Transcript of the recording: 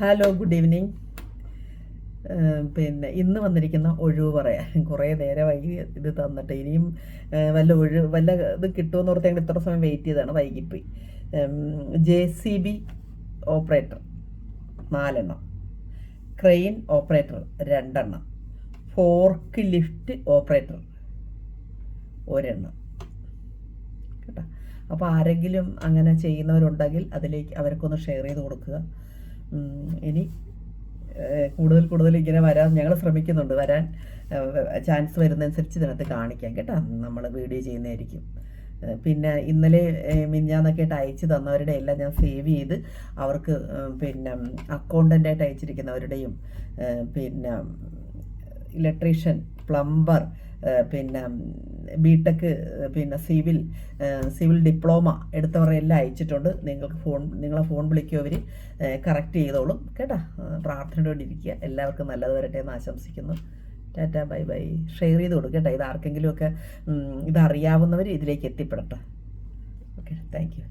Hello good evening പിന്നെ ഇന്ന് വന്നിരിക്കുന്ന ഒഴിവ് പറയാൻ. കുറേ നേരമായി ഇത് തന്നിട്ട്. ഇനിയും വല്ല ഒഴിവ് വല്ല ഇത് കിട്ടുമെന്ന് ഓർത്ത് ഞങ്ങൾ ഇത്ര സമയം വെയിറ്റ് ചെയ്താണ് വൈകിപ്പോയി. ജെ സി ബി ഓപ്പറേറ്റർ നാലെണ്ണം. ക്രെയിൻ ഓപ്പറേറ്റർ രണ്ടെണ്ണം. ഫോർക്ക് ലിഫ്റ്റ് ഓപ്പറേറ്റർ ഒരെണ്ണം. കേട്ടോ? അപ്പോൾ ആരെങ്കിലും അങ്ങനെ ചെയ്യുന്നവരുണ്ടെങ്കിൽ അതിലേക്ക് അവർക്കൊന്ന് ഷെയർ ചെയ്ത് കൊടുക്കുക. ഇനി കൂടുതൽ കൂടുതൽ ഇങ്ങനെ വരാൻ ഞങ്ങൾ ശ്രമിക്കുന്നുണ്ട്. വരാൻ ചാൻസ് വരുന്നതനുസരിച്ച് ഇതിനകത്ത് കാണിക്കാം കേട്ടോ. നമ്മൾ വീഡിയോ ചെയ്യുന്നതായിരിക്കും. പിന്നെ ഇന്നലെ മിഞ്ഞാന്നൊക്കെ ആയിട്ട് അയച്ചു തന്നവരുടെ എല്ലാം ഞാൻ സേവ് ചെയ്ത് അവർക്ക് പിന്നെ അക്കൗണ്ടന്റായിട്ട് അയച്ചിരിക്കുന്നവരുടെയും പിന്നെ ഇലക്ട്രീഷ്യൻ പ്ലംബർ പിന്നെ ബി ടെക് പിന്നെ സിവിൽ സിവിൽ ഡിപ്ലോമ എടുത്തവരെ എല്ലാം അയച്ചിട്ടുണ്ട്. നിങ്ങൾക്ക് ഫോൺ നിങ്ങളെ ഫോൺ വിളിക്കും അവർ കറക്റ്റ് ചെയ്തോളും. കേട്ടോ? പ്രാർത്ഥന വേണ്ടി ഇരിക്കുക എല്ലാവർക്കും നല്ലത് വരട്ടെ എന്ന് ആശംസിക്കുന്നു. Tata bye bye. ഷെയർ ചെയ്ത് കൊടുക്കുക കേട്ടോ. ഇത് ആർക്കെങ്കിലുമൊക്കെ ഇതറിയാവുന്നവർ ഇതിലേക്ക് എത്തിപ്പെടട്ടെ. Okay thank you.